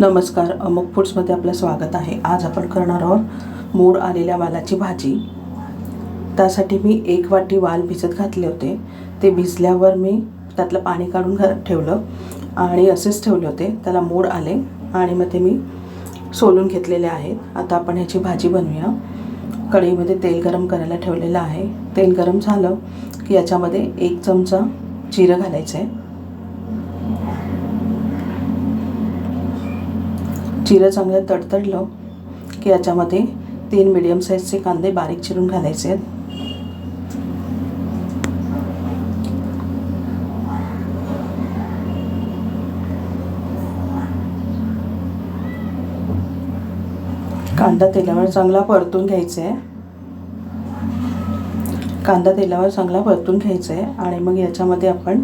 नमस्कार अमुक फूड्समध्ये आपलं स्वागत आहे. आज आपण करणार आहोत मोड आलेल्या वालाची भाजी. त्यासाठी मी एक वाटी वाल भिजत घातले होते. ते भिजल्यावर मी त्यातलं पाणी काढून घ ठेवलं आणि असेच ठेवले होते. त्याला मोड आले आणि मग ते मी सोलून घेतलेले आहेत. आता आपण ह्याची भाजी बनवूया. कढईमध्ये तेल गरम करायला ठेवलेलं आहे. तेल गरम झालं की याच्यामध्ये एक चमचा जिरं घालायचं आहे जिरं चांगलं तडतडलं की याच्यामध्ये तीन मिडियम साईजचे कांदे बारीक चिरून घालायचे आहेत. कांदा तेलावर चांगला परतून घ्यायचा आहे कांदा तेलावर चांगला परतून घ्यायचा आहे आणि मग याच्यामध्ये आपण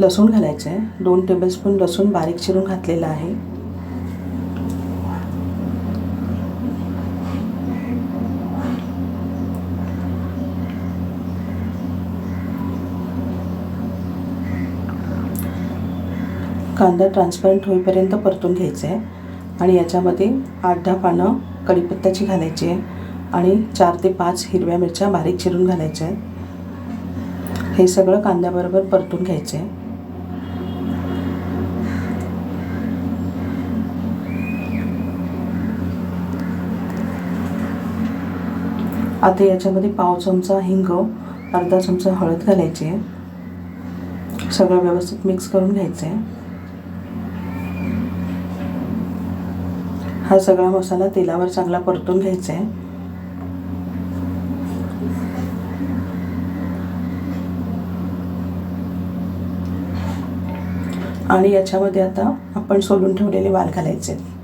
लसूण घालायचं आहे दोन टेबलस्पून लसूण बारीक चिरून घातलेला आहे. कांदा ट्रान्सपरंट होईपर्यंत परतून घ्यायचं आहे आणि याच्यामध्ये आठ दहा पानं कढीपत्त्याची घालायची आहे आणि चार ते पाच हिरव्या मिरच्या बारीक चिरून घालायच्या आहेत. हे सगळं कांद्याबरोबर परतून घ्यायचं आहे. आता याच्यामध्ये पाव चमचा हिंग अर्धा चमचा हळद घालायची आहे. सगळं व्यवस्थित मिक्स करून घ्यायचं आहे. हा सगळा मसाला तेलावर चांगला परतून घ्यायचा आहे. आणि याच्यामध्ये आता आपण सोलून ठेवलेले वाल घालायचे. आहेत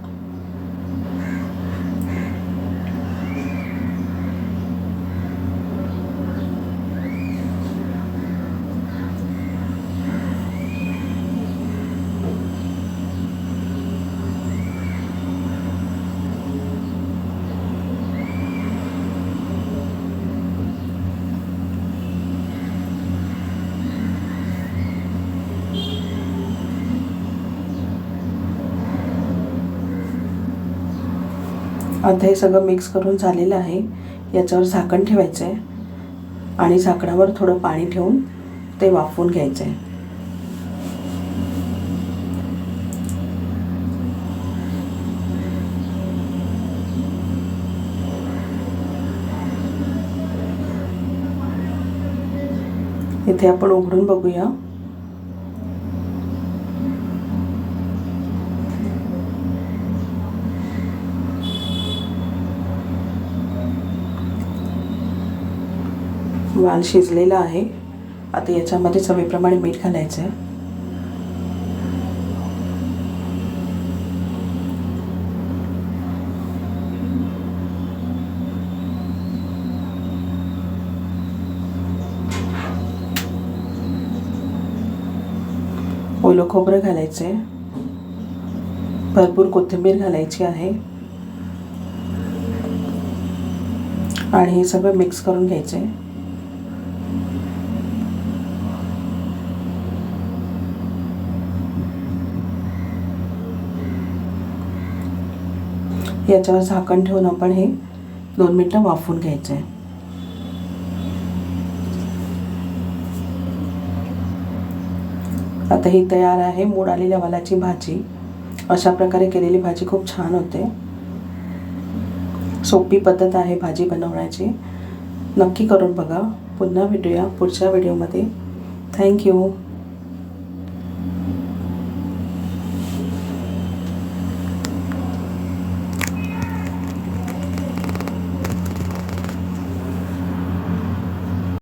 आता हे सगळं मिक्स करून झालेलं आहे. याच्यावर झाकण ठेवायचं आहे आणि झाकणावर थोडं पाणी ठेवून ते वाफवून घ्यायचं आहे इथे आपण उघडून बघूया. वाल शिजलेला आहे. आता याच्यामध्ये चवीप्रमाणे मीठ घालायचं आहे ओलं खोबरं घालायचं आहे भरपूर कोथिंबीर घालायची आहे. आणि हे सगळं मिक्स करून घ्यायचं आहे याच्यावर झाकण ठेवून आपण हे दोन मिनटं वाफून घ्यायचं आहे आता ही तयार आहे मोड आलेल्या वालाची भाजी. अशा प्रकारे केलेली भाजी खूप छान होते. सोपी पद्धत आहे भाजी बनवण्याची. नक्की करून बघा. पुन्हा भेटूया पुढच्या व्हिडिओमध्ये. थँक्यू